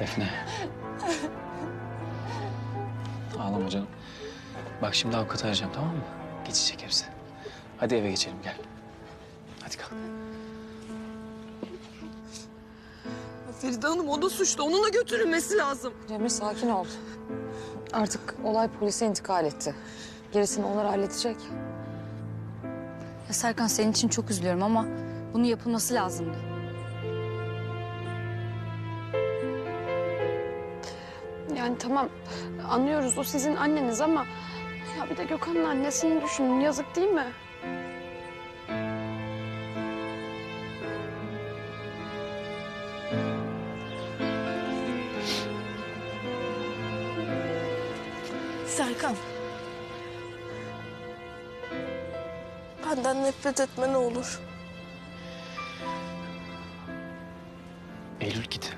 Defne. Ağlama canım. Bak şimdi avukatı arayacağım tamam mı? Geçecek hepsi. Hadi eve geçelim gel. Hadi kalk. Feride Hanım o da suçlu. Onun da götürülmesi lazım. Cemre sakin ol. Artık olay polise intikal etti. Gerisini onlar halledecek. Ya Serkan senin için çok üzülüyorum ama bunun yapılması lazımdı. Yani tamam anlıyoruz o sizin anneniz ama... ...ya bir de Gökhan'ın annesini düşünün yazık değil mi? Serkan. Benden nefret etme ne olur. Eylül git.